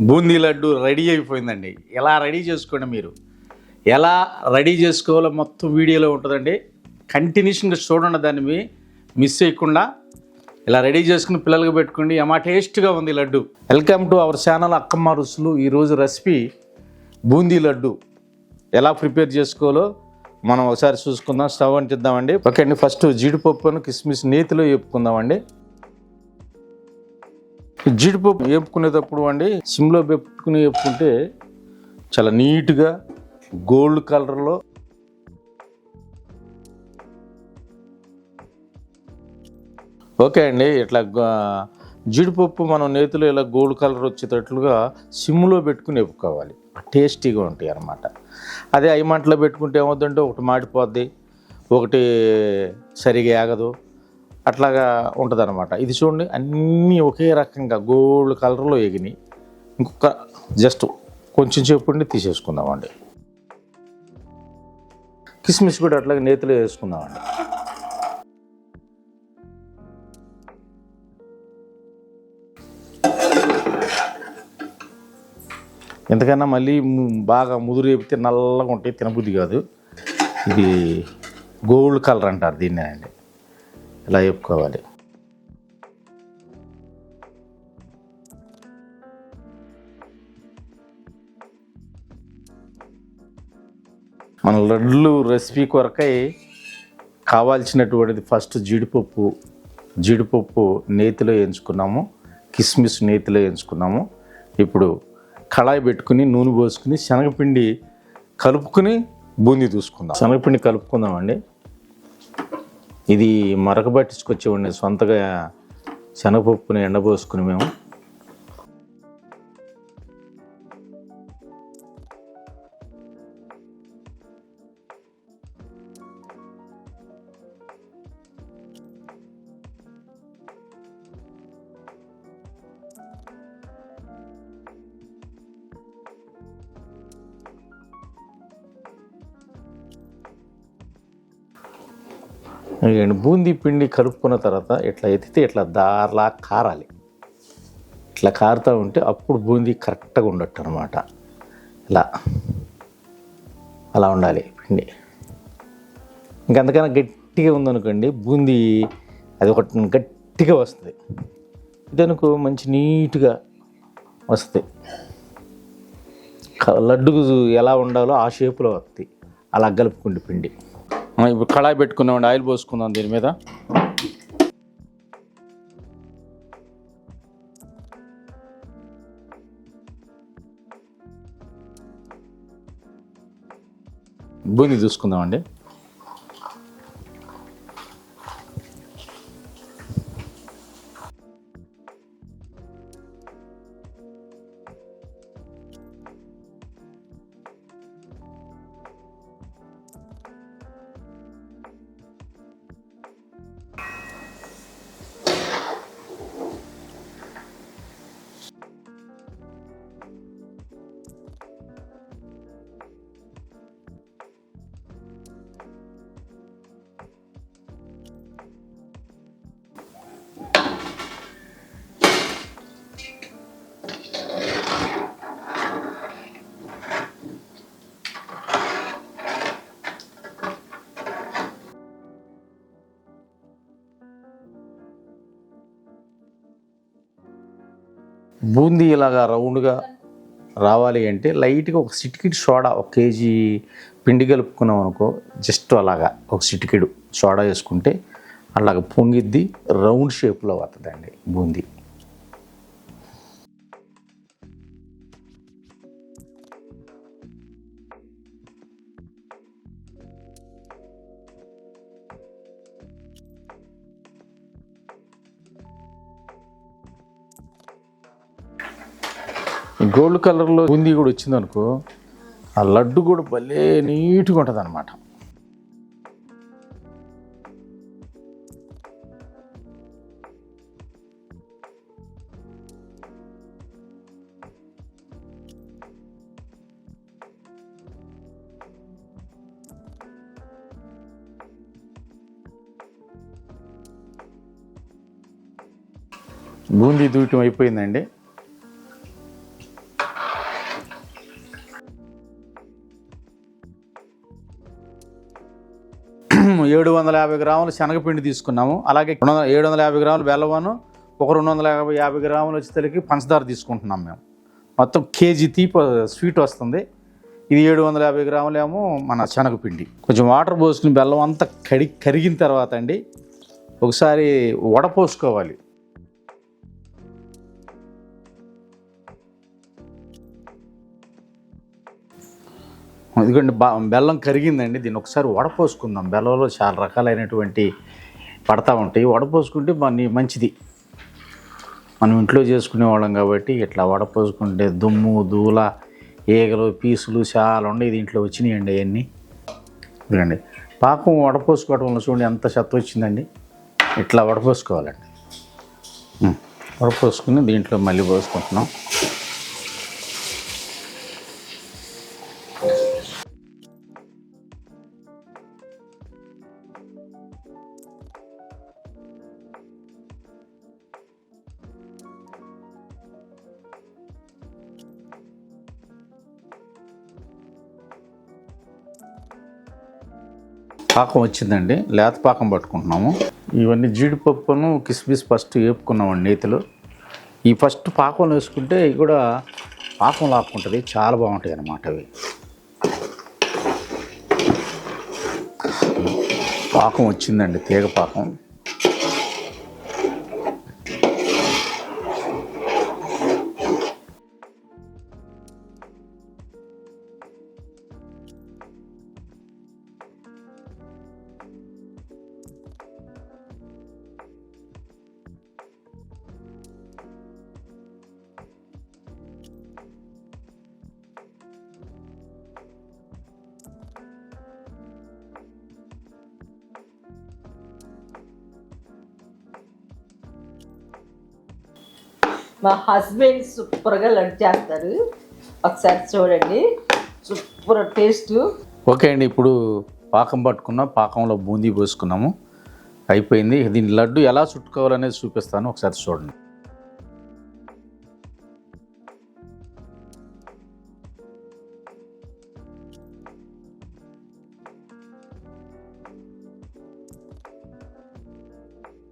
Boondi laddu ready అయిపోయిందండి. ఎలా ready చేసుకోండి మీరు? ఎలా రెడీ చేసుకోవాలో మొత్తం వీడియోలో ఉంటుందండి. కంటిన్యూషన్గా చూడండి దాన్ని మిస్ చేయకుండా. ఇలా రెడీ చేసుకుని పిల్లలకు పెట్టుకోండి. ఏమా టేస్ట్గా ఉంది laddu. Welcome to our channel Akkamma రుసులు. ఈరోజు రెసిపీ బూందీ లడ్డు. ఎలా ప్రిపేర్ చేసుకోవాలో మనం ఒకసారి చూసుకుందాం. స్టవ్ అంటిద్దామండి ఓకే అండి ఫస్ట్ జీడిపప్పును కిస్మిస్ నేతిలో వేపుకుందామండి. జీడిపప్పు వేపుకునేటప్పుడు అండి సిమ్లో పెట్టుకుని వేపుకుంటే చాలా నీట్గా గోల్డ్ కలర్లో ఓకే అండి ఇట్లా జీడిపప్పు మనం నేతిలో ఇలా గోల్డ్ కలర్ వచ్చేటట్లుగా సిమ్లో పెట్టుకుని వేపుకోవాలి. టేస్టీగా ఉంటాయి అన్నమాట. అదే ఐ మంటలో పెట్టుకుంటే ఏమవుతుందంటే ఒకటి మాడిపోద్ది ఒకటి సరిగా ఆగదు. అట్లాగా ఉంటుంది ఇది చూడండి అన్నీ ఒకే రకంగా గోల్డ్ కలర్లో ఎగినాయి. ఇంకొక జస్ట్ కొంచెం చెప్పుండి తీసేసుకుందామండి. కిస్మిస్ కూడా అట్లాగే నేతిలో వేసుకుందామండి. ఎంతకన్నా మళ్ళీ బాగా ముదురు వేపితే నల్లగా ఉంటాయి తినబుద్ధి కాదు. ఇది గోల్డ్ కలర్ అంటారు దీన్ని అండి. ఇలా చెప్పుకోవాలి? మన లడ్లు రెసిపీ కొరకై కావాల్సినటువంటిది ఫస్ట్ జీడిపప్పు జీడిపప్పు నేతిలో వేయించుకున్నాము కిస్మిస్ నేతిలో వేయించుకున్నాము. ఇప్పుడు కళాయి పెట్టుకుని నూనె పోసుకుని శనగపిండి కలుపుకుని బూందీ చూసుకుందాం శనగపిండి కలుపుకుందామండి. ఇది మరక పట్టించుకొచ్చేవాడిని సొంతగా శనగపప్పుని ఎండబోసుకుని మేము. బూందీ పిండి కలుపుకున్న తర్వాత ఇట్లా ఎత్తితే ఇట్లా దారలా కారాలి. ఇట్లా కారుతూ ఉంటే అప్పుడు బూందీ కరెక్ట్గా ఉండట్టు అనమాట ఇలా అలా ఉండాలి పిండి. ఇంకంతకన్నా గట్టిగా ఉందనుకోండి బూందీ అది ఒకటి గట్టిగా వస్తుంది. ఇదనుకో మంచి నీట్గా వస్తుంది. క- లడ్డుకు ఎలా ఉండాలో ఆ షేపులో వస్తుంది. అలా కలుపుకుండి పిండి. ఇప్పుడు కళాయి పెట్టుకుందామండి ఆయిల్ పోసుకుందాం దీని మీద. బూంది చూసుకుందామండి బూందీ ఇలాగా రౌండ్గా రావాలి అంటే లైట్గా ఒక సిటికిడ్ సోడా ఒక కేజీ పిండి కలుపుకున్నాం అనుకో జస్ట్ అలాగా ఒక సిటికిడు సోడా వేసుకుంటే అలాగ పొంగిద్ది రౌండ్ షేప్లో వస్తుందండి బూందీ. గోల్డ్ కలర్లో బూందీ కూడా వచ్చింది అనుకో ఆ లడ్డు కూడా భలే నీట్గా ఉంటుంది అనమాట బూందీ దూయటం అయిపోయిందండి. ఏడు వందల యాభై గ్రాములు శనగపిండి తీసుకున్నాము. అలాగే ఏడు వందల యాభై గ్రాములు బెల్లవాను ఒక రెండు వందల యాభై యాభై గ్రాములు వచ్చేసరికి పంచదార తీసుకుంటున్నాం మేము. మొత్తం కేజీ తీపి స్వీట్ వస్తుంది. ఇది ఏడు వందల యాభై గ్రాములు ఏమో మన శనగపిండి. కొంచెం వాటర్ పోసుకుని బెల్లం అంతా కడి కరిగిన తర్వాత అండి ఒకసారి వడపోసుకోవాలి ఎందుకంటే బా బెల్లం కరిగిందండి. దీన్ని ఒకసారి వడపోసుకుందాం. బెల్లంలో చాలా రకాలైనటువంటి పడతా ఉంటాయి. వడపోసుకుంటే మన మంచిది. మనం ఇంట్లో చేసుకునే వాళ్ళం కాబట్టి ఇట్లా వడపోసుకుంటే దుమ్ము దూల ఈగలు పీసులు చాలా ఉన్నాయి దీంట్లో వచ్చినాయండి అవన్నీ. ఇదిగండి పాకం వడపోసుకోవడం వల్ల చూడండి ఎంత చెత్త వచ్చిందండి. ఇట్లా వడపోసుకోవాలండి. వడపోసుకుని దీంట్లో మళ్ళీ పోసుకుంటున్నాం. పాకం వచ్చిందండి. లేత పాకం పట్టుకుంటున్నాము. ఇవన్నీ జీడిపప్పును కిస్మిస్ ఫస్ట్ వేపుకున్నామండి నేతిలో. ఈ ఫస్ట్ పాకం వేసుకుంటే ఇవి కూడా పాకం లాక్కుంటుంది. చాలా బాగుంటాయి అన్నమాట అవి. పాకం వచ్చిందండి తీగ పాకం. మా హస్బెండ్ సూపర్గా లడ్డు చేస్తారు. ఒకసారి చూడండి. Super taste. ఓకే అండి ఇప్పుడు పాకం పట్టుకున్నాం పాకంలో బూందీ పోసుకున్నాము. అయిపోయింది. దీని లడ్డు ఎలా చుట్టుకోవాలనేది చూపిస్తాను. ఒకసారి చూడండి.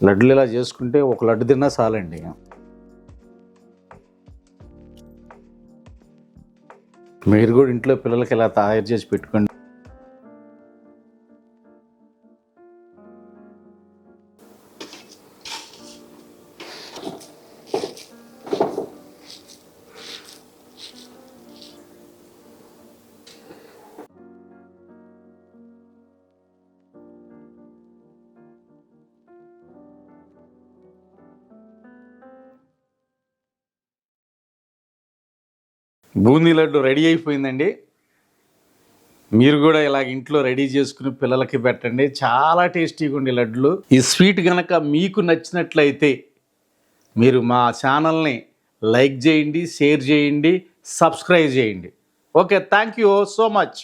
లడ్డులు ఇలా చేసుకుంటే ఒక లడ్డు తిన్నా చాలండి. మీరు కూడా ఇంట్లో పిల్లలకి ఇలా తయారు చేసి పెట్టుకోండి. బూందీ లడ్డు రెడీ అయిపోయిందండి. మీరు కూడా ఇలా ఇంట్లో రెడీ చేసుకుని పిల్లలకి పెట్టండి. చాలా టేస్టీగా ఉండే లడ్డులు. ఈ స్వీట్ కనుక మీకు నచ్చినట్లయితే మీరు మా ఛానల్ని లైక్ చేయండి షేర్ చేయండి సబ్స్క్రైబ్ చేయండి. Okay thank you so much.